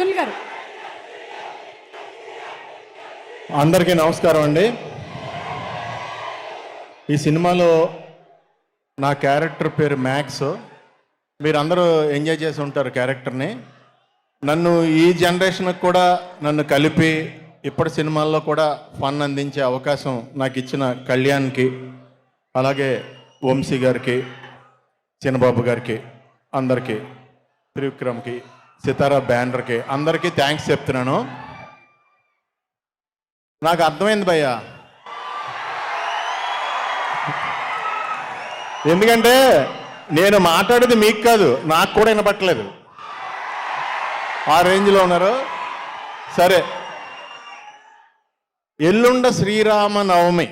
సునీల్ గారు. అందరికీ నమస్కారం అండి. ఈ సినిమాలో నా క్యారెక్టర్ పేరు మ్యాక్స్. మీరందరూ ఎంజాయ్ చేసి ఉంటారు క్యారెక్టర్ని. నన్ను ఈ జనరేషన్కి కూడా నన్ను కలిపి ఇప్పటి సినిమాల్లో కూడా ఫన్ అందించే అవకాశం నాకు ఇచ్చిన కళ్యాణ్కి అలాగే వంశీ గారికి చిన్నబాబు గారికి అందరికీ త్రివిక్రమ్కి సితారా బ్యానర్కి అందరికీ థ్యాంక్స్ చెప్తున్నాను. నాకు అర్థమైంది భయ్యా. ఎందుకంటే నేను మాట్లాడేది మీకు కాదు నాకు కూడా వినపట్టలేదు. ఆ రేంజ్లో ఉన్నారు. సరే. ఎల్లుండ శ్రీరామ నవమి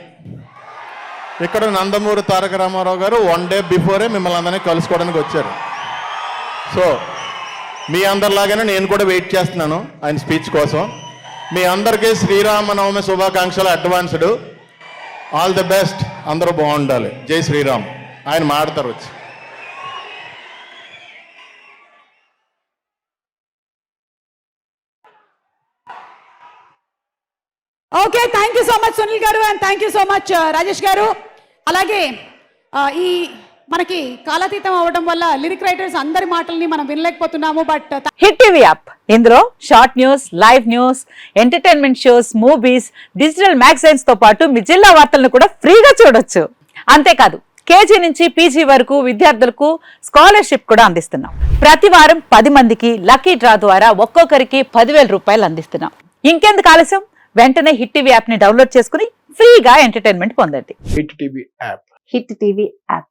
ఇక్కడ నందమూరి తారక రామారావు గారు వన్ డే బిఫోరే మిమ్మల్ని అందరినీ కలుసుకోవడానికి వచ్చారు. సో మీ అందరిలాగానే నేను కూడా వెయిట్ చేస్తున్నాను ఆయన స్పీచ్ కోసం. మీ అందరికీ శ్రీరామనవమి శుభాకాంక్షలు అడ్వాన్స్డ్ ఆల్ ది బెస్ట్ అందరూ బాగుండాలి. జై శ్రీరామ్. ఆయన మాడతారు వచ్చి. Okay thank you so much Sunil garu and thank you so much Rajesh garu. అలాగే uh, ఈ మనకి కాలాతీతం అవ్వడం వల్ల లిరిక్ రైటర్స్ అందరి మాటల్ని మనం వినలేకపోతున్నాము బట్ హిట్ టీవీ యాప్. ఇందులో short news live news entertainment shows movies digital మ్యాగజైన్స్తో పాటు మీ జిల్లా వార్తలను కూడా ఫ్రీగా చూడొచ్చు. అంతేకాదు కేజీ నుంచి పీజీ వరకు విద్యార్థులకు స్కాలర్షిప్ కూడా అందిస్తున్నాం. ప్రతి వారం పది మందికి లక్కీ డ్రా ద్వారా ఒక్కొక్కరికి పదివేల రూపాయలు అందిస్తున్నాం. ఇంకెందుకు ఆలస్యం? వెంటనే హిట్ టీవీ యాప్ని డౌన్లోడ్ చేసుకుని ఫ్రీగా ఎంటర్టైన్మెంట్ పొందండి. Hit TV app. Hit TV app.